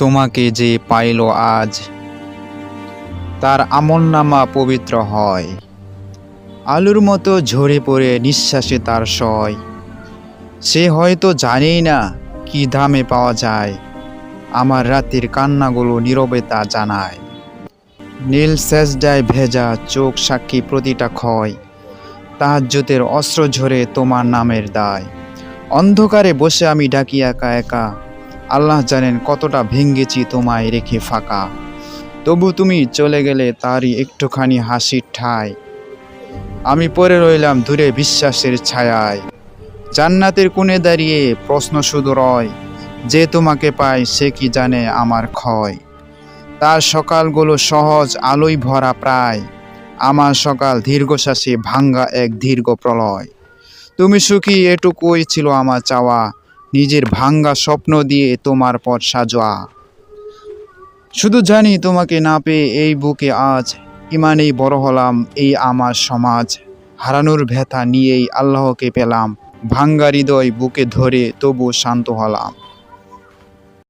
তোমাকে যে পাইল আজ, তার আমল নামা পবিত্র হয়। আলুর মতো ঝরে পড়ে নিঃশ্বাসে তার সয়। সে হয়তো জানেই না কি দামে পাওয়া যায়, আমার রাতের কান্নাগুলো নীরবে তা জানায়। নীল সেজডায় ভেজা চোখ সাক্ষী প্রতিটা ক্ষয়, তাহাজ্যতের অস্ত্র ঝরে তোমার নামের দায়। অন্ধকারে বসে আমি ডাকি একা একা আল্লাহ জানেন কতটা ভেঙ্গেছি তোমায় রেখে ফাঁকা। তবু তুমি চলে গেলে তারই একটুখানি হাসির ঠায় আমি পরে রইলাম দূরে বিশ্বাসের ছায়ায়। জান্নাতের কোণে দাঁড়িয়ে প্রশ্ন শুধু রয়, যে তোমাকে পায় সে কি জানে আমার ক্ষয়। তার সকালগুলো সহজ আলোয় ভরা প্রায়। আমার সকাল দীর্ঘশ্বাসে ভাঙ্গা এক দীর্ঘ প্রলয়। তুমি সুখী, এটুকুই ছিল আমার চাওয়া। নিজের ভাঙ্গা স্বপ্ন দিয়ে তোমার পথ সাজোয়া। শুধু জানি তোমাকে না পেয়ে এই বুকে আজ ইমানেই বড় হলাম এই আমার সমাজ। হারানোর ব্যথা নিয়েই আল্লাহকে পেলাম, ভাঙ্গা হৃদয় বুকে ধরে তবু শান্ত হলাম।